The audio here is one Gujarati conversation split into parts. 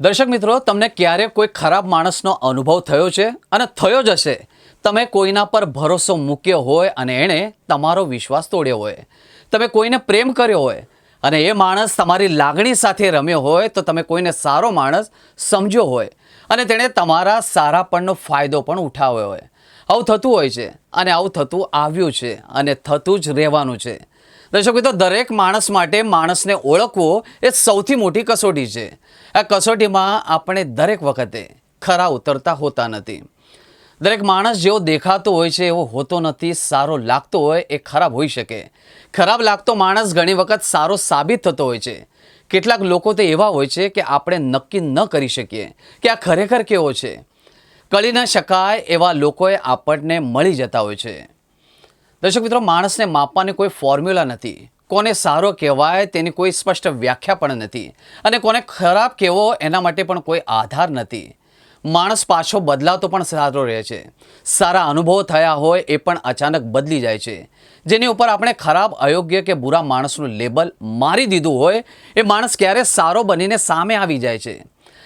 દર્શક મિત્રો, તમને ક્યારે કોઈ ખરાબ માણસનો અનુભવ થયો છે? અને થયો જ હશે. તમે કોઈના પર ભરોસો મૂક્યો હોય અને એણે તમારો વિશ્વાસ તોડ્યો હોય. તમે કોઈને પ્રેમ કર્યો હોય અને એ માણસ તમારી લાગણી સાથે રમ્યો હોય, તો તમે કોઈને સારો માણસ સમજ્યો હોય અને તેણે તમારા સારાપણનો ફાયદો પણ ઉઠાવ્યો હોય. આવું થતું હોય છે અને આવું થતું આવ્યું છે અને થતું જ રહેવાનું છે. દર્શક મિત્રો દરેક માણસ માટે માણસને ઓળખવો એ સૌથી મોટી કસોટી છે. આ કસોટીમાં આપણે દરેક વખતે ખરા ઉતરતા હોતા નથી. દરેક માણસ જેવો દેખાતો હોય છે, એવો હોતો નથી, સારો લાગતો હોય, એ ખરાબ હોઈ શકે. ખરાબ લાગતો માણસ ઘણી વખત સારો સાબિત થતો હોય છે. કેટલાક લોકો તો એવા હોય છે કે આપણે નક્કી ન કરી શકીએ કે આ ખરેખર કેવો છે. કળી ન શકાય એવા લોકોએ આપણને મળી જતા હોય છે. દર્શક મિત્રો, માણસને માપવાની કોઈ ફોર્મ્યુલા નથી. કોને સારો કહેવાય તેની કોઈ સ્પષ્ટ વ્યાખ્યા પણ નથી. અને કોને ખરાબ કહેવો એના માટે પણ કોઈ આધાર નથી. માણસ પાછો બદલાતો પણ સારો રહે છે. સારા અનુભવો થયા હોય એ પણ અચાનક બદલી જાય છે. જેની ઉપર આપણે ખરાબ, અયોગ્ય કે બુરા માણસનું લેબલ મારી દીધું હોય, એ માણસ ક્યારે સારો બનીને સામે આવી જાય છે.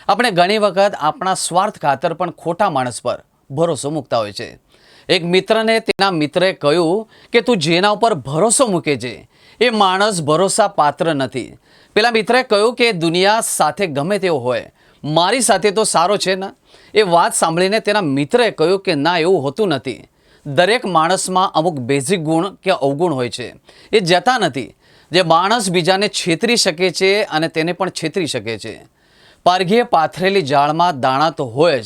આપણે ઘણી વખત આપણા સ્વાર્થ ખાતર પણ ખોટા માણસ પર ભરોસો મૂકતા હોય છે. એક મિત્રને તેના મિત્રએ કહ્યું કે, તું જેના ઉપર ભરોસો મૂકે છે, એ માણસ ભરોસા પાત્ર નથી. પેલા મિત્રએ કહ્યું કે, દુનિયા સાથે ગમે તેવો હોય, મારી સાથે તો સારો છે ને. એ વાત સાંભળીને તેના મિત્રએ કહ્યું કે, ના, એવું હોતું નથી. દરેક માણસમાં અમુક બેઝિક ગુણ કે અવગુણ હોય છે. એ જતા નથી. જે માણસ બીજાને છેતરી શકે છે અને તેને પણ છેતરી શકે છે. પારઘીએ પાથરેલી જાળમાં દાણા તો હોય જ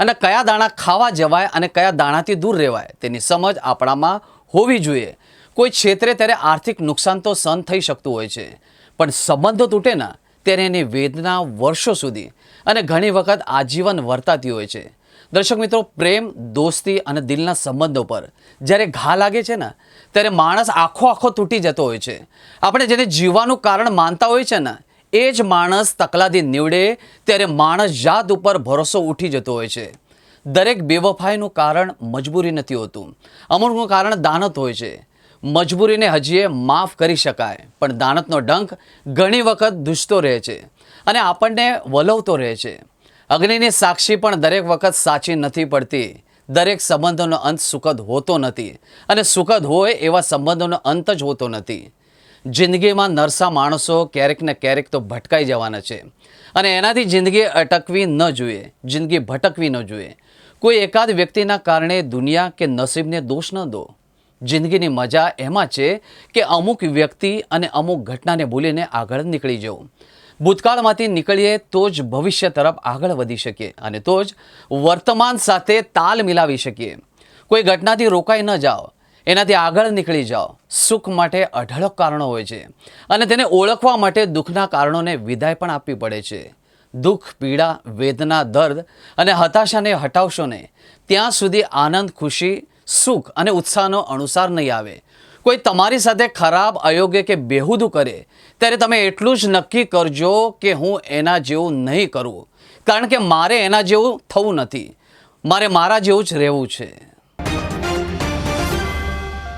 અને કયા દાણા ખાવા જવાય અને કયા દાણાથી દૂર રહેવાય, તેની સમજ આપણામાં હોવી જોઈએ. કોઈ ક્ષેત્રે ત્યારે આર્થિક નુકસાન તો સહન થઈ શકતું હોય છે, પણ સંબંધો તૂટે ના, ત્યારે એની વેદના વર્ષો સુધી અને ઘણી વખત આજીવન વર્તાતી હોય છે. દર્શક મિત્રો, પ્રેમ, દોસ્તી અને દિલના સંબંધો પર જ્યારે ઘા લાગે છે ને, ત્યારે માણસ આખો આખો તૂટી જતો હોય છે. આપણે જેને જીવવાનું કારણ માનતા હોય છે ને એ જ માણસ તકલાદી નીવડે ત્યારે માણસ જાત ઉપર ભરોસો ઉઠી જતો હોય છે. દરેક બેવફાઈનું કારણ મજબૂરી નથી હોતું. અમુકનું કારણ દાનત હોય છે. મજબૂરીને હજીએ માફ કરી શકાય, પણ દાનતનો ડંખ ઘણી વખત દુસતો રહે છે અને આપણને વલવતો રહે છે. અગ્નિની સાક્ષી પણ દરેક વખત સાચી નથી પડતી. દરેક સંબંધોનો અંત સુખદ હોતો નથી અને સુખદ હોય એવા સંબંધોનો અંત જ હોતો નથી. જિંદગીમાં નરસા માણસો ક્યારેક ને ક્યારેક તો ભટકાઈ જવાના છે. અને એનાથી જિંદગી અટકવી ન જોઈએ, જિંદગી ભટકવી ન જોઈએ. કોઈ એકાદ વ્યક્તિના કારણે દુનિયા કે નસીબને દોષ ન દો. જિંદગીની મજા એમાં છે કે અમુક વ્યક્તિ અને અમુક ઘટનાને ભૂલીને આગળ નીકળી જવું. ભૂતકાળમાંથી નીકળીએ તો જ ભવિષ્ય તરફ આગળ વધી શકીએ અને તો જ વર્તમાન સાથે તાલ મિલાવી શકીએ. કોઈ ઘટનાથી રોકાઈ ન જાઓ. એનાથી આગળ નીકળી જાઓ. સુખ માટે અઢળક કારણો હોય છે. અને તેને ઓળખવા માટે દુઃખના કારણોને વિદાય પણ આપવી પડે છે. દુઃખ, પીડા, વેદના, દર્દ અને હતાશાને હટાવશો ને ત્યાં સુધી આનંદ, ખુશી, સુખ અને ઉત્સાહનો અનુસાર નહીં આવે. કોઈ તમારી સાથે ખરાબ, અયોગ્ય કે બેહુદું કરે, ત્યારે તમે એટલું જ નક્કી કરજો કે હું એના જેવું નહીં કરું. કારણ કે મારે એના જેવું થવું નથી. મારે મારા જેવું જ રહેવું છે.